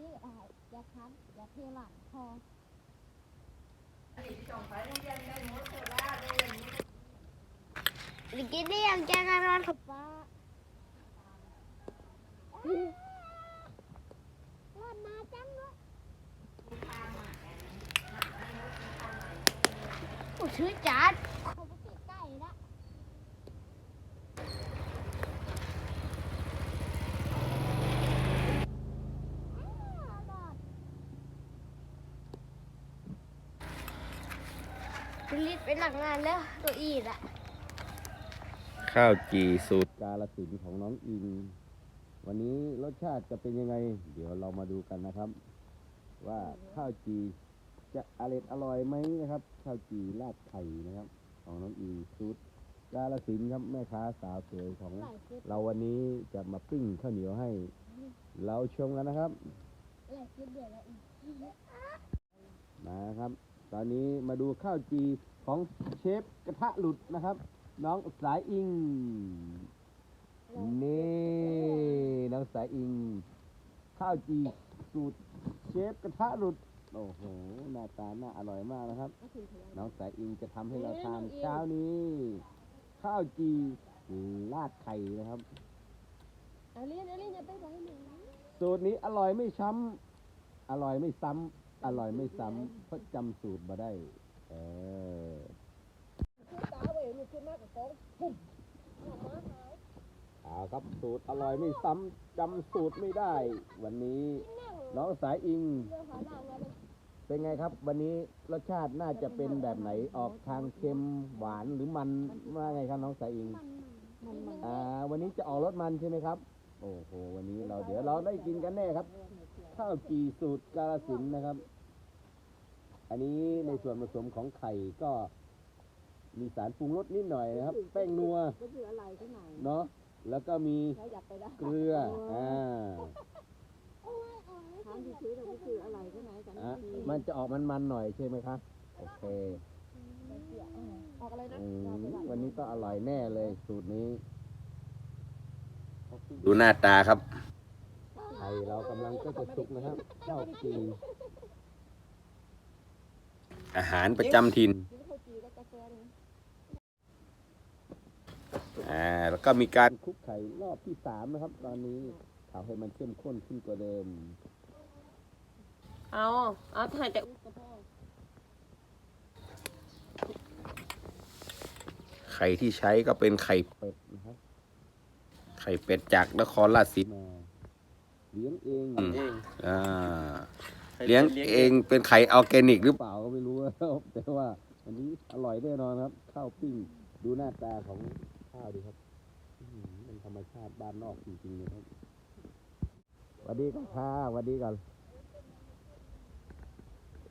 นี่อ่าอย่าคันอย่าเทหลังพอหรือกินได้ย่างแกงานอนกับป้าลอดมาจังเลยโอ้ชื่อจัดเขาไปติดใกล้ละอ้าวรอด เป็นลิตเป็นหลังงานแล้วตัวอีดอะข้าวจีสูตรกาลสินธุ์ของน้องอิงวันนี้รสชาติจะเป็นยังไง เดี๋ยวเรามาดูกันนะครับ ว่าข้าวจีจะอร่อยอร่อยไหมนะครับ ข้าวจีราดไข่นะครับ ของน้องอิงสูตรกาลสินธุ์ครับแม่ค้าสาวสวยของไหลขึ้นเราวันนี้จะมาปิ้งข้าวเหนียวให้ เราชมกันนะครับไหลขึ้นเดือดแล้วอีกมาครับ ตอนนี้มาดูข้าวจีของเชฟกระทะหลุดนะครับ น้องสายอิง นี่น้องสายอิง ข้าวจีสูตรเชฟกระทะหลุด โอ้โหหน้าตาน่าอร่อยมากนะครับ น้องสายอิงจะทำให้เราทานเช้านี้ ข้าวจีราดไข่นะครับเอาเลียนเอาเลียนอย่าไปไหนหนูสูตรนี้อร่อยไม่ช้ำ อร่อยไม่ซ้ำ อร่อยไม่ซ้ำเพราะจำสูตรมาได้ เออเอาครับสูตรอร่อยไม่ซ้ำจำสูตรไม่ได้ วันนี้น้องสายอิงเรื่องหาหนังมาเลยเป็นไงครับ วันนี้รสชาติน่าจะเป็นแบบไหนออกทางเค็มหวานหรือมันว่าไงครับน้องสายอิงมันมันอ่าวันนี้จะออกรสมันใช่ไหมครับ โอ้โหวันนี้เราเดี๋ยวเราได้กินกันแน่ครับ ข้าวจีสูตรกาลสินธุ์นะครับ อันนี้ในส่วนผสมของไข่ก็มีสารปรุงรสนิดหน่อยนะครับ แป้งนัวก็คืออะไรข้างในเนาะแล้วก็มีเราอยากไปได้เกลืออ่าถามที่ซื้อเราก็คืออะไรข้างในกันอะมันจะออกมันๆหน่อยใช่ไหมคะโอเคออกอะไรนะอืมวันนี้ก็อร่อยแน่เลยสูตรนี้ ดูหน้าตาครับไข่ เรากำลังก็จะสุกนะครับข้าวจีอาหารประจำถิ่นกินข้าวจีกับกาแฟเลยอ่าแล้วก็มีการคลุกไข่รอบที่สามนะครับ ตอนนี้ทำให้มันเข้มข้นขึ้นกว่าเดิม เอาเอาถ่ายแต่อุ๊บกับพ่อไข่ที่ใช้ก็เป็นไข่เป็ดนะครับไข่เป็ดจากนครราชสีมา เลี้ยงเองอ่าเลี้ยงเองเป็นไข่ออร์แกนิกหรือเปล่าก็ไม่รู้นะครับแต่ว่าอันนี้อร่อยแน่นอนครับ ข้าวปิ้งดูหน้าตาของข้าวดีครับอื้อหือมันธรรมชาติบ้านนอกจริงๆเลยครับสวัสดีครับค่ะสวัสดีก่อน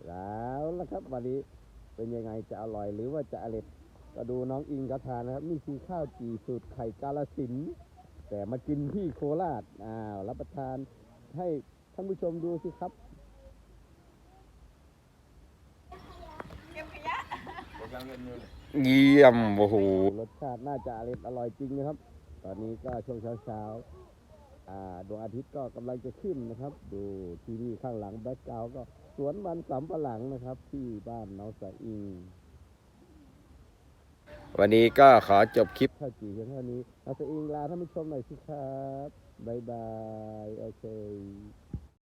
แล้วละครับ วันนี้เป็นยังไงจะอร่อยหรือว่าจะอร่อยก็ดูน้องอิงกระทานนะครับนี่คือข้าวจีสูตรไข่กาลสินธุ์ แต่มากินที่โคราชอ้าวรับประทานให้ท่านผู้ชมดูสิครับเยี่ยมโอ้โหรสชาติน่าจะอร่อยอร่อยจริงนะครับ ตอนนี้ก็ช่วงเช้าเช้าๆอ่าดวงอาทิตย์ก็กำลังจะขึ้นนะครับ ดูที่นี่ข้างหลังแบ็กกราวก็สวนมันสำปะหลังนะครับ ที่บ้านน้องสายอิง วันนี้ก็ขอจบคลิปเท่าจีเพียงเท่านี้น้องสายอิงลาท่านผู้ชมหน่อยสิครับ บ๊ายบาย โอเค